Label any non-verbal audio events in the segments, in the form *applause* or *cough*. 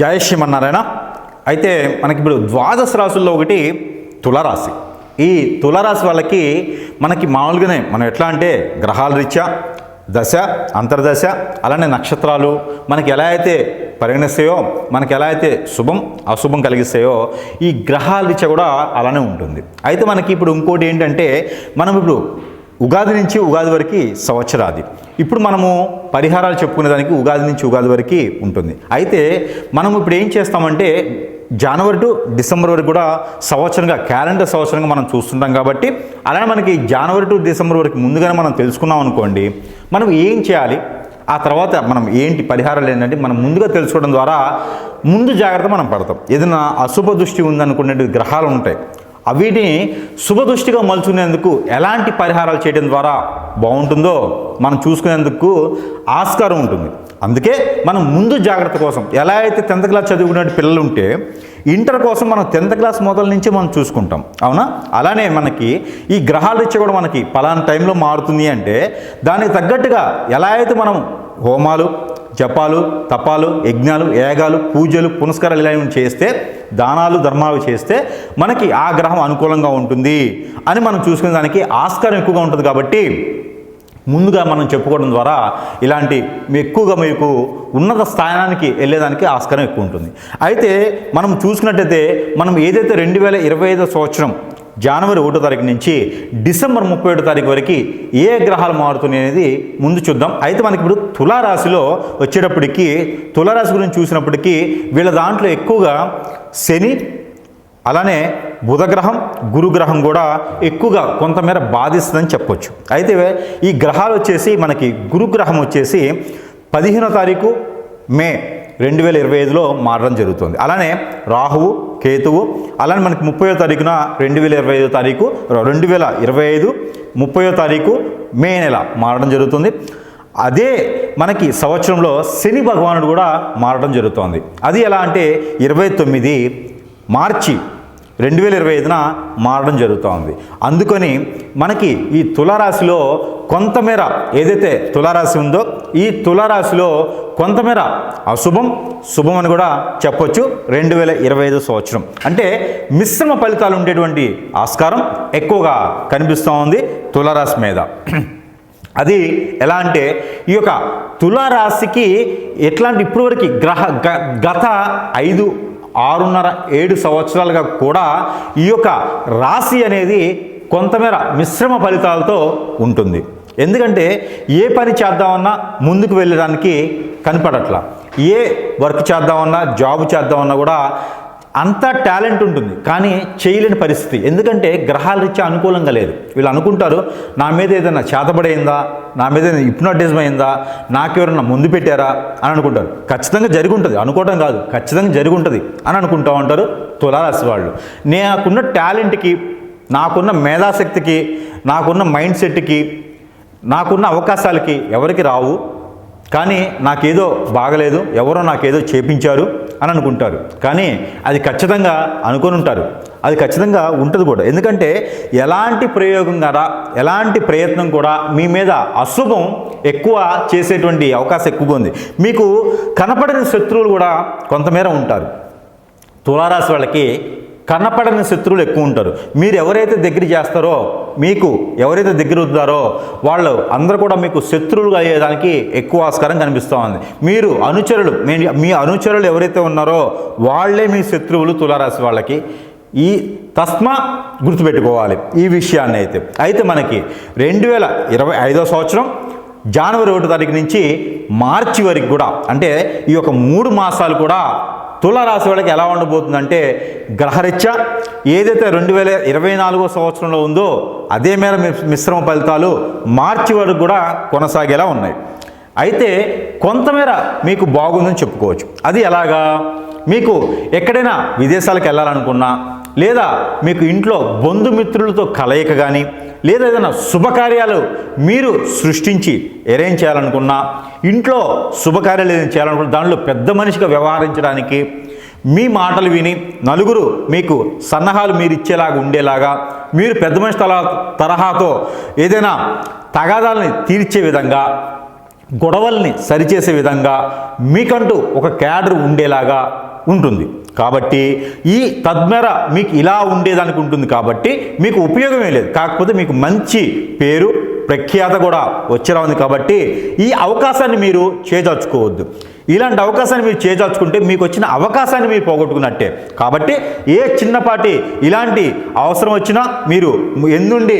జయ శ్రీమన్నారాయణ. అయితే మనకి ఇప్పుడు ద్వాదశ రాశుల్లో ఒకటి తులరాశి. ఈ తులరాశి వాళ్ళకి మనకి మామూలుగానే మనం ఎట్లా అంటే గ్రహాల రీత్యా దశ అంతర్దశ అలానే నక్షత్రాలు మనకి ఎలా అయితే పరిగణిస్తాయో మనకి ఎలా అయితే శుభం అశుభం కలిగిస్తాయో ఈ గ్రహాల రీత్యా కూడా అలానే ఉంటుంది. అయితే మనకి ఇప్పుడు ఇంకోటి ఏంటంటే మనం ఇప్పుడు ఉగాది నుంచి ఉగాది వరకు సంవత్సరాది. ఇప్పుడు మనము పరిహారాలు చెప్పుకునే దానికి ఉగాది నుంచి ఉగాది వరకు ఉంటుంది. అయితే మనం ఇప్పుడు ఏం చేస్తామంటే జనవరి టు డిసెంబర్ వరకు కూడా సంవత్సరంగా క్యాలెండర్ సంవత్సరంగా మనం చూస్తుంటాం కాబట్టి అలానే మనకి జనవరి టు డిసెంబర్ వరకు ముందుగానే మనం తెలుసుకున్నాం అనుకోండి మనం ఏం చేయాలి? ఆ తర్వాత మనం ఏంటి పరిహారాలు ఏంటంటే మనం ముందుగా తెలుసుకోవడం ద్వారా ముందు జాగ్రత్త మనం పడతాం. ఏదైనా అశుభ దృష్టి ఉందనుకునే గ్రహాలు ఉంటాయి. వీటిని శుభదృష్టిగా మలుచుకునేందుకు ఎలాంటి పరిహారాలు చేయడం ద్వారా బాగుంటుందో మనం చూసుకునేందుకు ఆస్కారం ఉంటుంది. అందుకే మనం ముందు జాగ్రత్త కోసం ఎలా అయితే టెన్త్ క్లాస్ చదువుకునే పిల్లలు ఉంటే ఇంటర్ కోసం మనం టెన్త్ క్లాస్ మొదల నుంచి మనం చూసుకుంటాం. అవునా? అలానే మనకి ఈ గ్రహాల రీత్యా కూడా మనకి పలానా టైంలో మారుతుంది అంటే దానికి తగ్గట్టుగా ఎలా అయితే మనం హోమాలు జపాలు తపాలు యజ్ఞాలు యాగాలు పూజలు పునస్కారాలు ఇలాంటివి చేస్తే దానాలు ధర్మాలు చేస్తే మనకి ఆ గ్రహం అనుకూలంగా ఉంటుంది అని మనం చూసుకునే దానికి ఆస్కారం ఎక్కువగా ఉంటుంది కాబట్టి ముందుగా మనం చెప్పుకోవడం ద్వారా ఇలాంటి ఎక్కువగా మీకు ఉన్నత స్థానానికి వెళ్ళేదానికి ఆస్కారం ఎక్కువ ఉంటుంది. అయితే మనం చూసుకున్నట్టయితే మనం ఏదైతే రెండు వేల ఇరవై ఐదో సంవత్సరం జనవరి ఒకటో తారీఖు నుంచి డిసెంబర్ ముప్పై ఏడో తారీఖు వరకు ఏ గ్రహాలు మారుతున్నాయి అనేది ముందు చూద్దాం. అయితే మనకి ఇప్పుడు తులారాశిలో వచ్చేటప్పటికి తులారాశి గురించి చూసినప్పటికీ వీళ్ళ దాంట్లో ఎక్కువగా శని అలానే బుధగ్రహం గురుగ్రహం కూడా ఎక్కువగా కొంతమేర బాధిస్తుందని చెప్పొచ్చు. అయితే ఈ గ్రహాలు వచ్చేసి మనకి గురుగ్రహం వచ్చేసి పదిహేనో తారీఖు మే రెండు వేల ఇరవై ఐదులో మారడం జరుగుతుంది. అలానే రాహువు కేతువు అలానే మనకి ముప్పయో తారీఖున రెండు వేల ఇరవై ఐదో తారీఖు రెండు వేల ఇరవై ఐదు ముప్పయో తారీఖు మే నెల మారడం జరుగుతుంది. అదే మనకి సంవత్సరంలో శని భగవానుడు కూడా మారడం జరుగుతోంది. అది ఎలా అంటే ఇరవై తొమ్మిది మార్చి రెండు వేల ఇరవై ఐదున మారడం జరుగుతోంది. అందుకని మనకి ఈ తులారాశిలో కొంతమేర ఏదైతే తులారాశి ఉందో ఈ తులారాశిలో కొంతమేర అశుభం శుభం అని కూడా చెప్పొచ్చు. రెండు వేల ఇరవై ఐదు సంవత్సరం అంటే మిశ్రమ ఫలితాలు ఉండేటువంటి ఆస్కారం ఎక్కువగా కనిపిస్తూ ఉంది తులారాశి మీద. అది ఎలా అంటే ఈ యొక్క తులారాశికి ఎట్లాంటి ఇప్పటివరకు గ్రహ గ- గత ఐదు ఆరున్నర ఏడు సంవత్సరాలుగా కూడా ఈ యొక్క రాశి అనేది కొంతమేర మిశ్రమ ఫలితాలతో ఉంటుంది. ఎందుకంటే ఏ పని చేద్దామన్నా ముందుకు వెళ్ళడానికి కనపడట్లా. ఏ వర్క్ చేద్దామన్నా జాబ్ చేద్దామన్నా కూడా అంత టాలెంట్ ఉంటుంది కానీ చేయలేని పరిస్థితి. ఎందుకంటే గ్రహాల రీత్యా అనుకూలంగా లేదు. వీళ్ళు అనుకుంటారు నా మీద ఏదైనా చేతబడైందా నా మీద ఏదైనా హిప్నోటిజం అయిందా నాకెవరన్నా ముందు పెట్టారా అని అనుకుంటారు. ఖచ్చితంగా జరిగి ఉంటుంది అనుకోవడం కాదు ఖచ్చితంగా జరిగి ఉంటుంది అని అనుకుంటా ఉంటారు తులారాశి వాళ్ళు. నాకున్న టాలెంట్కి నాకున్న మేధాశక్తికి నాకున్న మైండ్ సెట్కి నాకున్న అవకాశాలకి ఎవరికి రావు. కానీ నాకేదో బాగలేదు ఎవరో నాకేదో చేపించారు. అని అనుకుంటారు. కానీ అది ఖచ్చితంగా అనుకొని ఉంటారు. అది ఖచ్చితంగా ఉంటుంది కూడా. ఎందుకంటే ఎలాంటి ప్రయోగం కదా ఎలాంటి ప్రయత్నం కూడా మీ మీద అశుభం ఎక్కువ చేసేటువంటి అవకాశం ఎక్కువగా ఉంది. మీకు కనపడని శత్రువులు కూడా కొంతమేర ఉంటారు. తులారాశి వాళ్ళకి కనపడని శత్రువులు ఎక్కువ ఉంటారు. మీరు ఎవరైతే దగ్గర చేస్తారో మీకు ఎవరైతే దగ్గర ఉంటారో వాళ్ళు అందరూ కూడా మీకు శత్రువులు అయ్యేదానికి ఎక్కువ ఆస్కారం కనిపిస్తూ ఉంది. మీరు అనుచరులు మీ- మీ అనుచరులు ఎవరైతే ఉన్నారో వాళ్ళే మీ శత్రువులు తులారాశి వాళ్ళకి ఈ తస్మా గుర్తుపెట్టుకోవాలి ఈ విషయాన్ని అయితే. అయితే మనకి రెండు వేల ఇరవై ఐదో సంవత్సరం జనవరి ఒకటో తారీఖు నుంచి మార్చి వరకు కూడా అంటే ఈ యొక్క మూడు మాసాలు కూడా తులారాశి వాళ్ళకి ఎలా ఉండబోతుందంటే గ్రహరీత్యా ఏదైతే రెండు వేల ఇరవై నాలుగో సంవత్సరంలో ఉందో అదే మేర మిశ్రమ ఫలితాలు మార్చి వరకు కూడా కొనసాగేలా ఉన్నాయి. అయితే కొంతమేర మీకు బాగుందని చెప్పుకోవచ్చు. అది ఎలాగా? మీకు ఎక్కడైనా విదేశాలకు వెళ్ళాలనుకున్నా లేదా మీకు ఇంట్లో బంధుమిత్రులతో కలయిక కానీ లేదా ఏదైనా శుభకార్యాలు మీరు సృష్టించి అరేంజ్ చేయాలనుకున్నా ఇంట్లో శుభకార్యాలు ఏదైనా చేయాలనుకున్నా దానిలో పెద్ద మనిషిగా వ్యవహరించడానికి మీ మాటలు విని నలుగురు మీకు సన్నాహాలు మీరు ఇచ్చేలాగా ఉండేలాగా మీరు పెద్ద మనిషి తల తరహాతో ఏదైనా తగాదాలని తీర్చే విధంగా గొడవల్ని సరిచేసే విధంగా మీకంటూ ఒక క్యాడర్ ఉండేలాగా ఉంటుంది. కాబట్టి ఈ తద్మేర మీకు ఇలా ఉండేదానికి ఉంటుంది కాబట్టి మీకు ఉపయోగమే లేదు. కాకపోతే మీకు మంచి పేరు ప్రఖ్యాత కూడా వచ్చేలా ఉంది కాబట్టి ఈ అవకాశాన్ని మీరు చేజార్చుకోవద్దు. ఇలాంటి అవకాశాన్ని మీరు చేజార్చుకుంటే మీకు వచ్చిన అవకాశాన్ని మీరు పోగొట్టుకున్నట్టే. కాబట్టి ఏ చిన్నపాటి ఇలాంటి అవసరం వచ్చినా మీరు ఎందుండి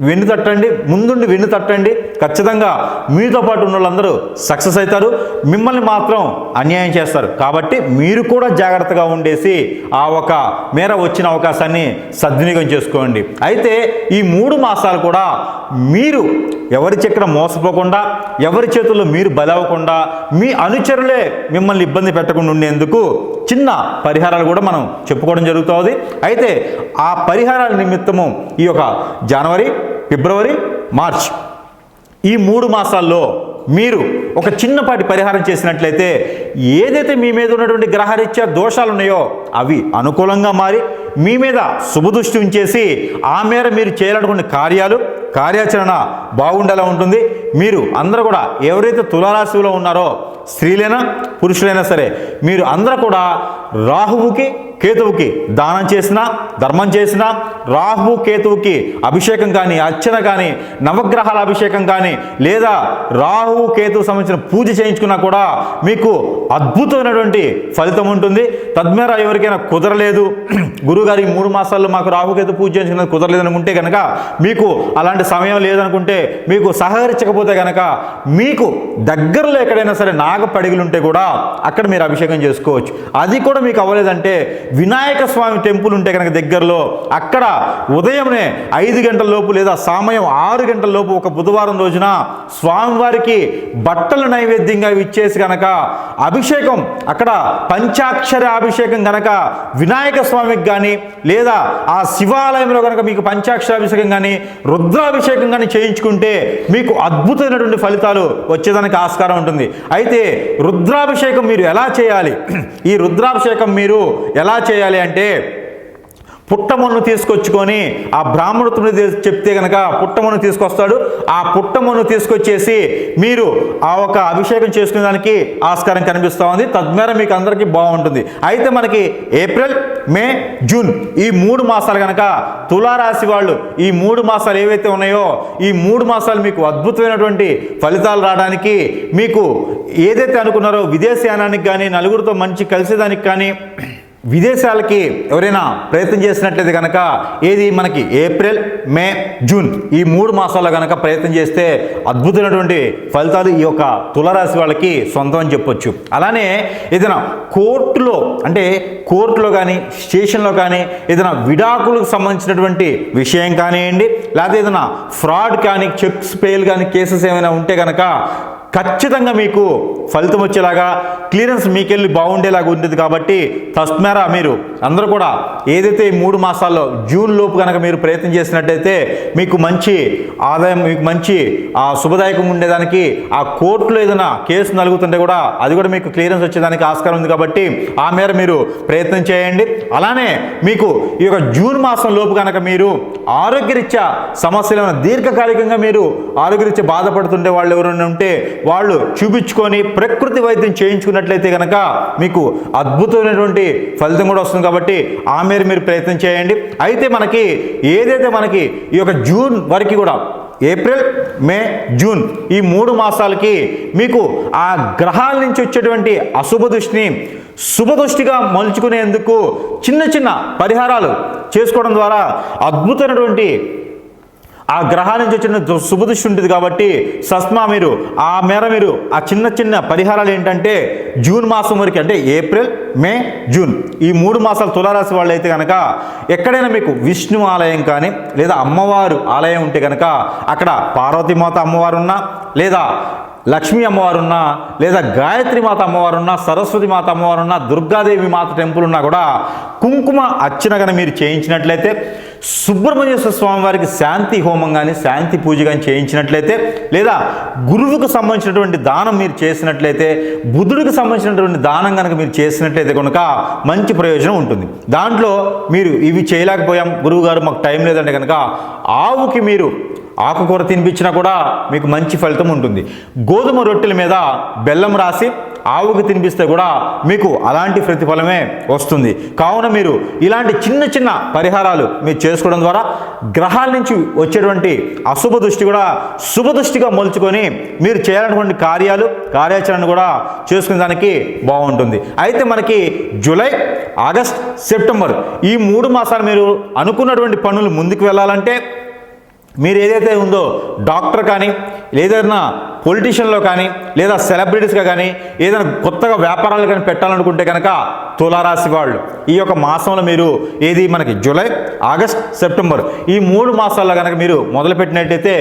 వెన్ను తట్టండి ముందుండి వెన్ను తట్టండి ఖచ్చితంగా మీతో పాటు ఉన్న వాళ్ళందరూ సక్సెస్ అవుతారు. మిమ్మల్ని మాత్రం అన్యాయం చేస్తారు. కాబట్టి మీరు కూడా జాగ్రత్తగా ఉండేసి ఆ ఒక మేర వచ్చిన అవకాశాన్ని సద్వినియోగం చేసుకోండి. అయితే ఈ మూడు మాసాలు కూడా మీరు ఎవరి చక్రం మోసపోకుండా ఎవరి చేతుల్లో మీరు బలవకుండా మీ అనుచరులే మిమ్మల్ని ఇబ్బంది పెట్టకుండా ఉండేందుకు చిన్న పరిహారాలు కూడా మనం చెప్పుకోవడం జరుగుతుంది. అయితే ఆ పరిహారాల నిమిత్తము ఈ యొక్క జనవరి ఫిబ్రవరి మార్చ్ ఈ మూడు మాసాల్లో మీరు ఒక చిన్నపాటి పరిహారం చేసినట్లయితే ఏదైతే మీ మీద ఉన్నటువంటి గ్రహరీత్యా దోషాలు ఉన్నాయో అవి అనుకూలంగా మారి మీ మీద శుభదృష్టి ఉంచేసి ఆ మేర మీరు చేయాలనుకున్న కార్యాలు కార్యాచరణ బాగుండేలా ఉంటుంది. మీరు అందరూ కూడా ఎవరైతే తులారాశిలో ఉన్నారో స్త్రీలైనా పురుషులైనా సరే మీరు అందరూ కూడా రాహువుకి కేతువుకి దానం చేసినా ధర్మం చేసినా రాహు కేతువుకి అభిషేకం కానీ అర్చన కానీ నవగ్రహాల అభిషేకం కానీ లేదా రాహు కేతువు సంబంధించిన పూజ చేయించుకున్నా కూడా మీకు అద్భుతమైనటువంటి ఫలితం ఉంటుంది. తద్మేర ఎవరికైనా కుదరలేదు. *clears throat* గురుగారి మూడు మాసాల్లో మాకు రాహుకేతు పూజ చేయించుకున్నది కుదరలేదు అనుకుంటే కనుక మీకు అలాంటి సమయం లేదనుకుంటే మీకు సహకరించకపోతే కనుక మీకు దగ్గరలో ఎక్కడైనా సరే నాగపడిగలు ఉంటే కూడా అక్కడ మీరు అభిషేకం చేసుకోవచ్చు. అది కూడా మీకు అవ్వలేదంటే వినాయక స్వామి టెంపుల్ ఉంటే కనుక దగ్గరలో అక్కడ ఉదయమే ఐదు గంటల లోపు లేదా సమయం ఆరు గంటల లోపు ఒక బుధవారం రోజున స్వామివారికి బట్టలు నైవేద్యంగా ఇచ్చేసి కనుక అభిషేకం అక్కడ పంచాక్షర అభిషేకం కనుక వినాయక స్వామికి కానీ లేదా ఆ శివాలయంలో కనుక మీకు పంచాక్షరాభిషేకం కానీ రుద్రాభిషేకం కానీ చేయించుకుంటే మీకు అద్భుతమైనటువంటి ఫలితాలు వచ్చేదానికి ఆస్కారం ఉంటుంది. అయితే రుద్రాభిషేకం మీరు ఎలా చేయాలి? ఈ రుద్రాభిషేకం మీరు ఎలా చేయాలి అంటే పుట్టమును తీసుకొచ్చుకొని ఆ బ్రాహ్మణుడు చెప్తే కనుక పుట్టమన్ను తీసుకొస్తాడు. ఆ పుట్టమును తీసుకొచ్చేసి మీరు ఆ ఒక అభిషేకం చేసుకునే దానికి ఆస్కారం కనిపిస్తూ ఉంది. తద్మేర మీకు అందరికీ బాగుంటుంది. అయితే మనకి ఏప్రిల్ మే జూన్ ఈ మూడు మాసాలు కనుక తులారాశి వాళ్ళు ఈ మూడు మాసాలు ఏవైతే ఉన్నాయో ఈ మూడు మాసాలు మీకు అద్భుతమైనటువంటి ఫలితాలు రావడానికి మీకు ఏదైతే అనుకున్నారో విదేశయానానికి కానీ నలుగురితో మంచి కలిసేదానికి కానీ విదేశాలకి ఎవరైనా ప్రయత్నం చేసినట్లయితే కనుక ఏది మనకి ఏప్రిల్ మే జూన్ ఈ మూడు మాసాల్లో కనుక ప్రయత్నం చేస్తే అద్భుతమైనటువంటి ఫలితాలు ఈ యొక్క తులరాశి వాళ్ళకి సొంతం అని చెప్పొచ్చు. అలానే ఏదైనా కోర్టులో అంటే కోర్టులో కానీ స్టేషన్లో కానీ ఏదైనా విడాకులకు సంబంధించినటువంటి విషయం కానివ్వండి లేకపోతే ఏదైనా ఫ్రాడ్ కానీ చెక్స్ పేలు కానీ కేసెస్ ఏమైనా ఉంటే కనుక ఖచ్చితంగా మీకు ఫలితం వచ్చేలాగా క్లియరెన్స్ మీకెళ్ళి బాగుండేలాగా ఉంటుంది కాబట్టి తస్మేరా మీరు అందరూ కూడా ఏదైతే ఈ మూడు మాసాల్లో జూన్ లోపు కనుక మీరు ప్రయత్నం చేసినట్టయితే మీకు మంచి ఆదాయం మీకు మంచి ఆ శుభదాయకం ఉండేదానికి ఆ కోర్టులో ఏదైనా కేసు నలుగుతుంటే కూడా అది కూడా మీకు క్లియరెన్స్ వచ్చేదానికి ఆస్కారం ఉంది కాబట్టి ఆ మేర మీరు ప్రయత్నం చేయండి. అలానే మీకు ఈ యొక్క జూన్ మాసం లోపు కనుక మీరు ఆరోగ్యరీత్యా సమస్యలు దీర్ఘకాలికంగా మీరు ఆరోగ్యరీత్యా బాధపడుతుండే వాళ్ళు ఎవరైనా ఉంటే వాళ్ళు చూపించుకొని ప్రకృతి వైద్యం చేయించుకున్నట్లయితే కనుక మీకు అద్భుతమైనటువంటి ఫలితం కూడా వస్తుంది కాబట్టి ఆ మేర మీరు ప్రయత్నం చేయండి. అయితే మనకి ఏదైతే మనకి ఈ యొక్క జూన్ వరకు కూడా ఏప్రిల్ మే జూన్ ఈ మూడు మాసాలకి మీకు ఆ గ్రహాల నుంచి వచ్చేటువంటి అశుభ దృష్టిని శుభదృష్టిగా మలుచుకునేందుకు చిన్న చిన్న పరిహారాలు చేసుకోవడం ద్వారా అద్భుతమైనటువంటి ఆ గ్రహానికి వచ్చిన శుభదృష్టి ఉంటుంది కాబట్టి సస్మా మీరు ఆ మేర మీరు ఆ చిన్న చిన్న పరిహారాలు ఏంటంటే జూన్ మాసం వరకు అంటే ఏప్రిల్ మే జూన్. ఈ మూడు మాసాలు తులారాశి వాళ్ళు అయితే కనుక ఎక్కడైనా మీకు విష్ణు ఆలయం కానీ లేదా అమ్మవారు ఆలయం ఉంటే కనుక అక్కడ పార్వతీమాత అమ్మవారు ఉన్నా లేదా లక్ష్మీ అమ్మవారు ఉన్నా లేదా గాయత్రి మాత అమ్మవారున్నా సరస్వతి మాత అమ్మవారున్నా దుర్గాదేవి మాత టెంపుల్ ఉన్నా కూడా కుంకుమ అర్చన కనుక మీరు చేయించినట్లయితే సుబ్రహ్మణ్యేశ్వర స్వామి వారికి శాంతి హోమం కానీ శాంతి పూజ కానీ చేయించినట్లయితే లేదా గురువుకు సంబంధించినటువంటి దానం మీరు చేసినట్లయితే బుద్ధుడికి సంబంధించినటువంటి దానం కనుక మీరు చేసినట్లయితే కనుక మంచి ప్రయోజనం ఉంటుంది. దాంట్లో మీరు ఇవి చేయలేకపోయాం గురువు గారు మాకు టైం లేదంటే కనుక ఆవుకి మీరు ఆకుకూర తినిపించినా కూడా మీకు మంచి ఫలితం ఉంటుంది. గోధుమ రొట్టెల మీద బెల్లం రాసి ఆవుకి తినిపిస్తే కూడా మీకు అలాంటి ప్రతిఫలమే వస్తుంది. కావున మీరు ఇలాంటి చిన్న చిన్న పరిహారాలు మీరు చేసుకోవడం ద్వారా గ్రహాల నుంచి వచ్చేటువంటి అశుభ దృష్టి కూడా శుభ దృష్టిగా మలుచుకొని మీరు చేయాలనుకున్న కార్యాలు కార్యాచరణ కూడా చేసుకునే దానికి బాగుంటుంది. అయితే మనకి జూలై ఆగస్ట్ సెప్టెంబర్ ఈ మూడు మాసాలు మీరు అనుకున్నటువంటి పనులు ముందుకు వెళ్ళాలంటే మీరు ఏదైతే ఉందో డాక్టర్ కానీ ఏదైనా పొలిటీషియన్లో కానీ లేదా సెలబ్రిటీస్గా కానీ ఏదైనా కొత్తగా వ్యాపారాలు కానీ పెట్టాలనుకుంటే కనుక తులారాశి వాళ్ళు ఈ యొక్క మాసంలో మీరు ఏది మనకి జూలై ఆగస్ట్ సెప్టెంబర్ ఈ మూడు మాసాల్లో కనుక మీరు మొదలుపెట్టినట్టయితే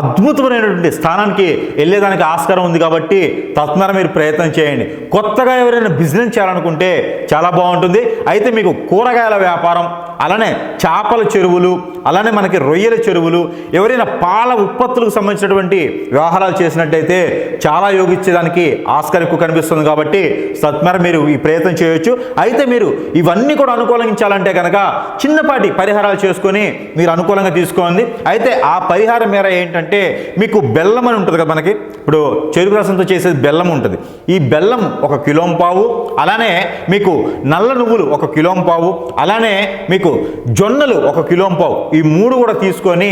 అద్భుతమైనటువంటి స్థానానికి వెళ్ళేదానికి ఆస్కారం ఉంది కాబట్టి తత్మర మీరు ప్రయత్నం చేయండి. కొత్తగా ఎవరైనా బిజినెస్ చేయాలనుకుంటే చాలా బాగుంటుంది. అయితే మీకు కూరగాయల వ్యాపారం అలానే చేపల చెరువులు అలానే మనకి రొయ్యల చెరువులు ఎవరైనా పాల ఉత్పత్తులకు సంబంధించినటువంటి వ్యవహారాలు చేసినట్టయితే చాలా యోగించేదానికి ఆస్కారం ఎక్కువ కనిపిస్తుంది కాబట్టి సత్మర మీరు ఈ ప్రయత్నం చేయొచ్చు. అయితే మీరు ఇవన్నీ కూడా అనుకూలించాలంటే కనుక చిన్నపాటి పరిహారాలు చేసుకొని మీరు అనుకూలంగా తీసుకోండి. అయితే ఆ పరిహారం మేర ఏంటంటే మీకు బెల్లం అని ఉంటుంది కదా మనకి? ఇప్పుడు చెరుకు రసంతో చేసేది బెల్లం ఉంటుంది. ఈ బెల్లం ఒక కిలోం పావు అలానే మీకు నల్ల నువ్వులు ఒక కిలోం పావు అలానే మీకు జొన్నలు ఒక కిలోం పావు. ఈ మూడు కూడా తీసుకొని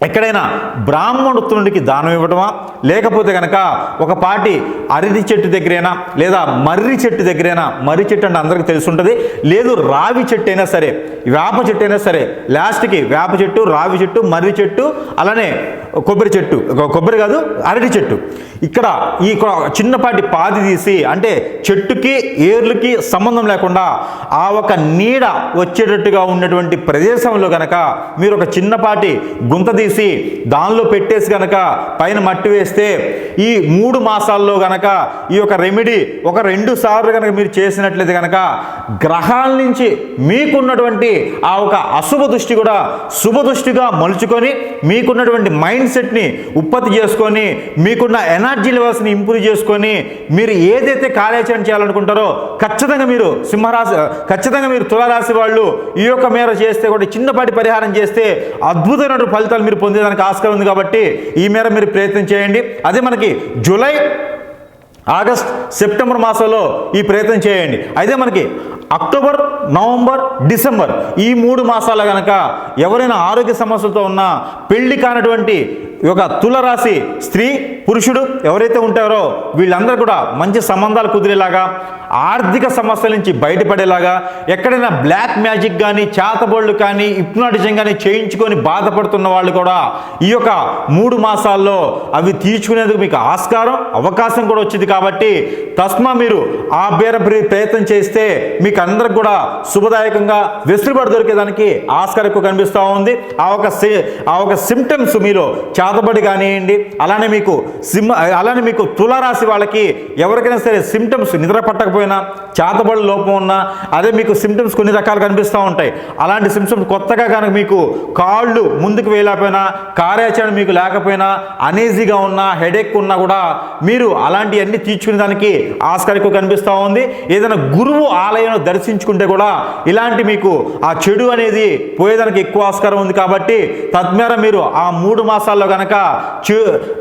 ఎక్కడైనా బ్రాహ్మణోత్తునికి దానం ఇవ్వడమా లేకపోతే కనుక ఒక పాటి అరటి చెట్టు దగ్గరైనా లేదా మర్రి చెట్టు దగ్గరైనా మర్రి చెట్టు అంటే అందరికీ తెలిసి ఉంటుంది లేదు రావి చెట్టు అయినా సరే వేప చెట్టు అయినా సరే లాస్ట్కి వేప చెట్టు రావి చెట్టు మర్రి చెట్టు అలానే కొబ్బరి చెట్టు కొబ్బరి కాదు అరటి చెట్టు. ఇక్కడ ఈ చిన్నపాటి పాది తీసి అంటే చెట్టుకి ఏర్లకి సంబంధం లేకుండా ఆ ఒక నీడ వచ్చేటట్టుగా ఉన్నటువంటి ప్రదేశంలో కనుక మీరు ఒక చిన్నపాటి గుంత తీసి దానిలో పెట్టేసి గనక పైన మట్టి వేస్తే ఈ మూడు మాసాల్లో గనక ఈ యొక్క రెమెడీ ఒక రెండు సార్లు కనుక మీరు చేసినట్లయితే కనుక గ్రహాల నుంచి మీకున్నటువంటి ఆ ఒక అశుభ దృష్టి కూడా శుభ దృష్టిగా మలుచుకొని మీకున్నటువంటి మైండ్ సెట్ని ఉత్పత్తి చేసుకొని మీకున్న ఎనర్జీ లెవెల్స్ని ఇంప్రూవ్ చేసుకొని మీరు ఏదైతే కార్యాచరణ చేయాలనుకుంటారో ఖచ్చితంగా మీరు సింహరాశి ఖచ్చితంగా మీరు తులారాశి వాళ్ళు ఈ యొక్క మేర చేస్తే కూడా చిన్నపాటి పరిహారం చేస్తే అద్భుతమైన ఫలితాలు మీరు పొందేదానికి ఆస్కారం ఉంది కాబట్టి ఈ మేర మీరు ప్రయత్నం చేయండి. అదే మనకి జూలై ఆగస్ట్ సెప్టెంబర్ మాసంలో ఈ ప్రయత్నం చేయండి. అయితే మనకి అక్టోబర్ నవంబర్ డిసెంబర్ ఈ మూడు మాసాల కనుక ఎవరైనా ఆరోగ్య సమస్యలతో ఉన్న పెళ్ళి కానటువంటి ఒక తులరాశి స్త్రీ పురుషుడు ఎవరైతే ఉంటారో వీళ్ళందరూ కూడా మంచి సంబంధాలు కుదిరేలాగా ఆర్థిక సమస్యల నుంచి బయటపడేలాగా ఎక్కడైనా బ్లాక్ మ్యాజిక్ కానీ చేతబోళ్ళు కానీ ఇప్నాటిజం కానీ చేయించుకొని బాధపడుతున్న వాళ్ళు కూడా ఈ యొక్క మూడు మాసాల్లో అవి తీర్చుకునేందుకు మీకు ఆస్కారం అవకాశం కూడా వచ్చింది కాబట్టి తస్మా మీరు ఆ బేర ప్రయత్నం చేస్తే మీకు అందరికి కూడా శుభదాయకంగా వెసులుబాటు దొరికేదానికి ఆస్కారం ఎక్కువ కనిపిస్తూ ఉంది. ఆ ఒక సి- ఆ ఒక సిమ్టమ్స్ మీలో బాధపడి కానివ్వండి అలానే మీకు సింహ అలానే మీకు తులారాశి వాళ్ళకి ఎవరికైనా సరే సిమ్టమ్స్ నిద్ర పట్టకపోయినా చేతబడి లోపం ఉన్నా అదే మీకు సిమ్టమ్స్ కొన్ని రకాలు కనిపిస్తూ ఉంటాయి. అలాంటి సిమ్టమ్స్ కొత్తగా కనుక మీకు కాళ్ళు ముందుకు వేయలేకపోయినా కార్యాచరణ మీకు లేకపోయినా అనీజీగా ఉన్నా హెడేక్ ఉన్నా కూడా మీరు అలాంటివన్నీ తీర్చుకునే దానికి ఆస్కారం ఎక్కువ కనిపిస్తూ ఉంది. ఏదైనా గురువు ఆలయం దర్శించుకుంటే కూడా ఇలాంటి మీకు ఆ చెడు అనేది పోయేదానికి ఎక్కువ ఆస్కారం ఉంది కాబట్టి తద్మేర మీరు ఆ మూడు మాసాల్లో కనుక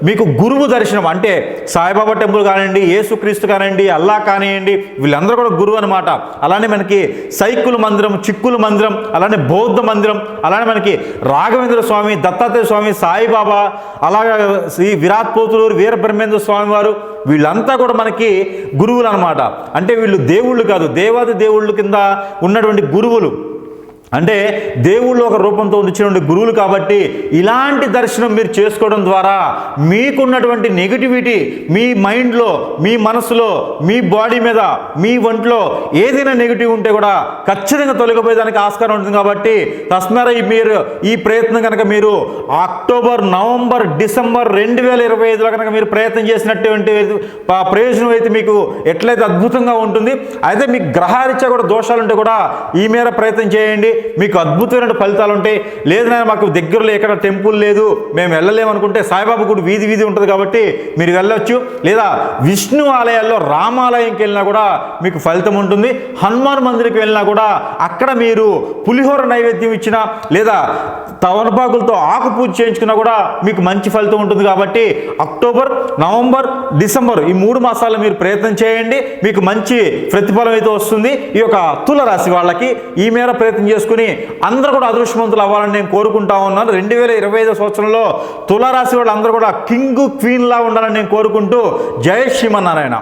మీకు గురువు దర్శనం అంటే సాయిబాబా టెంపుల్ కానివ్వండి యేసుక్రీస్తు కానివ్వండి అల్లా కానివ్వండి వీళ్ళందరూ కూడా గురువు అనమాట అలానే మనకి సైకుల మందిరం చిక్కుల మందిరం అలానే బౌద్ధ మందిరం అలానే మనకి రాఘవేంద్ర స్వామి దత్తాత్రేయ స్వామి సాయిబాబా అలాగే శ్రీ విరాట్ పోతులూరు వీర బ్రహ్మేంద్ర స్వామి వారు వీళ్ళంతా కూడా మనకి గురువులు అనమాట అంటే వీళ్ళు దేవుళ్ళు కాదు దేవాది దేవుళ్ళు కింద ఉన్నటువంటి గురువులు. అంటే దేవుళ్ళు ఒక రూపంతో వచ్చినటువంటి గురువులు కాబట్టి ఇలాంటి దర్శనం మీరు చేసుకోవడం ద్వారా మీకున్నటువంటి నెగిటివిటీ మీ మైండ్లో మీ మనసులో మీ బాడీ మీద మీ ఒంట్లో ఏదైనా నెగిటివ్ ఉంటే కూడా ఖచ్చితంగా తొలగిపోయేదానికి ఆస్కారం ఉంటుంది కాబట్టి తస్మర మీరు ఈ ప్రయత్నం కనుక మీరు అక్టోబర్ నవంబర్ డిసెంబర్ రెండు వేల ఇరవై ఐదులో కనుక మీరు ప్రయత్నం చేసినటువంటి ప్రయోజనం అయితే మీకు ఎట్లయితే అద్భుతంగా ఉంటుంది అయితే మీకు గ్రహారీత్యా కూడా దోషాలు ఉంటే కూడా ఈ మేర ప్రయత్నం చేయండి. మీకు అద్భుతమైన ఫలితాలు ఉంటాయి లేదు నాయన మాకు దగ్గరలో ఎక్కడ టెంపుల్ లేదు మేము వెళ్ళలేమనుకుంటే సాయిబాబా గుడి వీధి వీధి ఉంటుంది కాబట్టి మీరు వెళ్ళొచ్చు. లేదా విష్ణు ఆలయాల్లో రామాలయంకి వెళ్ళినా కూడా మీకు ఫలితం ఉంటుంది. హనుమాన్ మందిరికి వెళ్ళినా కూడా అక్కడ మీరు పులిహోర నైవేద్యం ఇచ్చినా లేదా తమలపాకులతో ఆకు పూజ చేయించుకున్నా కూడా మీకు మంచి ఫలితం ఉంటుంది కాబట్టి అక్టోబర్ నవంబర్ డిసెంబర్ ఈ మూడు మాసాలు మీరు ప్రయత్నం చేయండి. మీకు మంచి ప్రతిఫలం అయితే వస్తుంది. ఈ యొక్క తుల రాశి వాళ్ళకి ఈ మేర ప్రయత్నం చేసుకుని అందరూ కూడా అదృష్టవంతులు అవ్వాలని నేను కోరుకుంటా ఉన్నాను. రెండు వేల ఇరవై ఐదో సంవత్సరంలో తులారాశి వాళ్ళు అందరూ కూడా కింగ్ క్వీన్లా ఉండాలని నేను కోరుకుంటూ జయ శ్రీమన్నారాయణ.